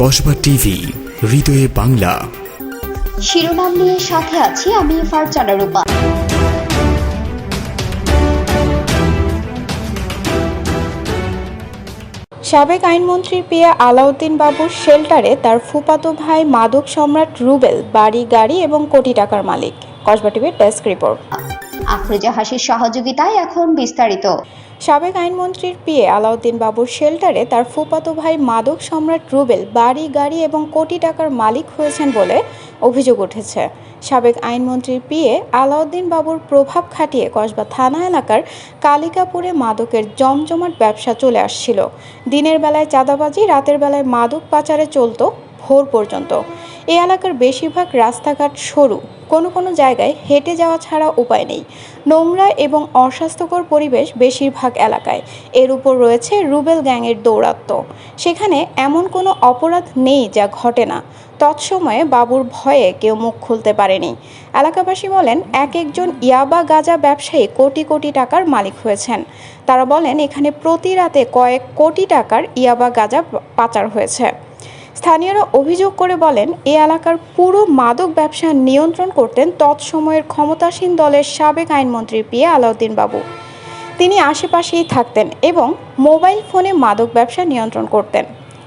Kasba TV হৃদয়ে বাংলা। শিরোনাম নিয়ে সাথে আছি আমি ফারজানা রূপা। সাবেক আইনমন্ত্রীর পিয়া আলাউদ্দিন বাবুর শেল্টারে তার ফুপাতো ভাই মাদক সম্রাট রুবেল বাড়ি গাড়ি এবং কোটি টাকার মালিক। কসবা টিভির ডেস্ক রিপোর্ট। আফরোজা হাসির সহযোগিতায় এখন বিস্তারিত। সাবেক আইনমন্ত্রীর পিয়ে আলাউদ্দিন বাবুর শেল্টারে তার ফুপাতো ভাই মাদক সম্রাট রুবেল বাড়ি, গাড়ি এবং কোটি টাকার মালিক হয়েছেন বলে অভিযোগ উঠেছে। সাবেক আইনমন্ত্রীর পিয়ে আলাউদ্দিন বাবুর প্রভাব খাটিয়ে কসবা থানা এলাকার কালিকাপুরে মাদকের জমজমাট ব্যবসা চলে আসছিল। দিনের বেলায় চাঁদাবাজি, রাতের বেলায় মাদক পাচারে চলতো ভোর পর্যন্ত। এই এলাকার বেশিরভাগ রাস্তাঘাট সরু। কোনো কোনো জায়গায় হেঁটে যাওয়া ছাড়া উপায় নেই। নোংরা এবং অস্বাস্থ্যকর পরিবেশ বেশিরভাগ এলাকায়। এর উপর রয়েছে রুবেল গ্যাংয়ের দৌরাত্ম্য। সেখানে এমন কোনো অপরাধ নেই যা ঘটে না। তৎসময়ে বাবুর ভয়ে কেউ মুখ খুলতে পারেনি। এলাকাবাসী বলেন, এক একজন ইয়াবা গাঁজা ব্যবসায়ী কোটি কোটি টাকার মালিক হয়েছেন। তারা বলেন, এখানে প্রতি রাতে কয়েক কোটি টাকার ইয়াবা গাঁজা পাচার হয়েছে। স্থানীয়রা অভিযোগ করে বলেন, এ এলাকার পুরো মাদক ব্যবসা নিয়ন্ত্রণ করতেন তৎসময়ের ক্ষমতাসীন দলের সাবেক আইনমন্ত্রী পি আলাউদ্দিন বাবু। তিনি আশেপাশেই থাকতেন এবং মোবাইল ফোনে মাদক ব্যবসা নিয়ন্ত্রণ করতেন।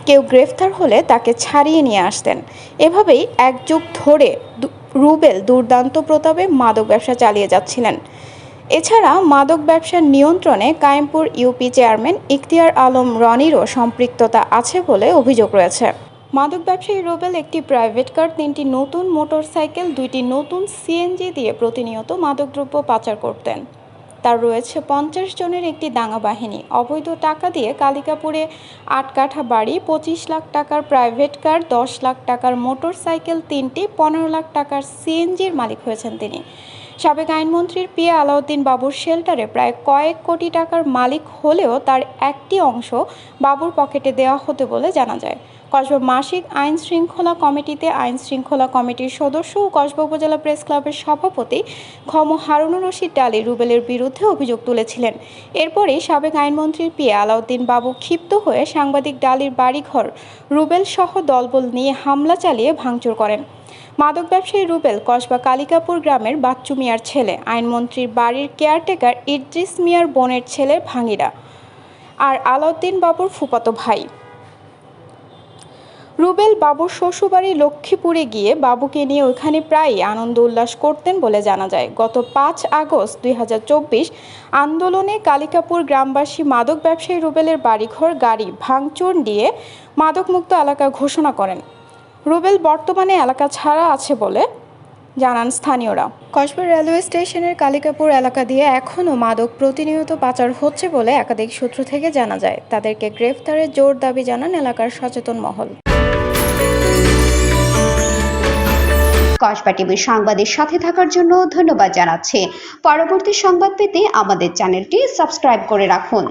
কেউ গ্রেফতার হলে তাকে ছাড়িয়ে নিয়ে আসতেন। এভাবেই এক যুগ ধরে রুবেল দুর্দান্ত প্রতাপে মাদক ব্যবসা চালিয়ে যাচ্ছিলেন। এছাড়া মাদক ব্যবসার নিয়ন্ত্রণে কায়েমপুর ইউপি চেয়ারম্যান ইখতিয়ার আলম রনিরও সম্পৃক্ততা আছে বলে অভিযোগ রয়েছে। মাদক ব্যবসায়ী রোবেল একটি প্রাইভেট কার তিনটি নতুন মোটরসাইকেল দুইটি নতুন সিএনজি দিয়ে প্রতিনিয়ত মাদকদ্রব্য পাচার করতেন। তার রয়েছে পঞ্চাশ জনের একটি দাঙ্গা বাহিনী। অবৈধ টাকা দিয়ে কালিকাপুরে আট কাঠা বাড়ি, পঁচিশ লাখ টাকার প্রাইভেট কার দশ লাখ টাকার মোটরসাইকেল তিনটি পনেরো লাখ টাকার সিএনজির মালিক হয়েছেন তিনি। সাবেক আইনমন্ত্রীর পিয়া আলাউদ্দিন বাবুর শেল্টারে প্রায় কয়েক কোটি টাকার মালিক হলেও তার একটি অংশ বাবুর পকেটে দেওয়া হতে বলে জানা যায়। কসবা মাসিক আইন শৃঙ্খলা কমিটিতে আইন শৃঙ্খলা কমিটির সদস্য ও কসবা উপজেলা প্রেস ক্লাবের সভাপতি খম হারুনুর রশিদ ডালি রুবেলের বিরুদ্ধে অভিযোগ তুলেছিলেন। এরপরেই সাবেক আইনমন্ত্রীর পিয়ে আলাউদ্দিন বাবু ক্ষিপ্ত হয়ে সাংবাদিক ডালির বাড়িঘর রুবেল সহ দলবল নিয়ে হামলা চালিয়ে ভাঙচুর করেন। মাদক ব্যবসায়ী রুবেল কসবা কালিকাপুর গ্রামের বাচ্চু মিয়ার ছেলে। আইনমন্ত্রীর বাড়ির কেয়ারটেকার ইদ্রিস মিয়ার বোনের ছেলে ভাঙিরা। আর আলাউদ্দিন বাবুর ফুপাতো ভাই। রুবেল বাবুর শ্বশুরবাড়ি লক্ষ্মীপুরে গিয়ে বাবুকে নিয়ে ওইখানে প্রায়ই আনন্দ উল্লাস করতেন বলে জানা যায়। গত পাঁচ আগস্ট দুই হাজার চব্বিশ আন্দোলনে কালিকাপুর গ্রামবাসী মাদক ব্যবসায়ী রুবেলের বাড়িঘর, গাড়ি, ভাঙচুর দিয়ে মাদকমুক্ত এলাকা ঘোষণা করেন। রুবেল বর্তমানে এলাকা ছাড়া আছে বলে জানান স্থানীয়রা। কসবা রেলওয়ে স্টেশনের কালিকাপুর এলাকা দিয়ে এখনও মাদক প্রতিনিয়ত পাচার হচ্ছে বলে একাধিক সূত্র থেকে জানা যায়। তাদেরকে গ্রেফতারের জোর দাবি জানান এলাকার সচেতন মহল। কসবা টিভির সংবাদের সাথে থাকার জন্য ধন্যবাদ জানাচ্ছি। পরবর্তী সংবাদ পেতে আমাদের চ্যানেলটি সাবস্ক্রাইব করে রাখুন।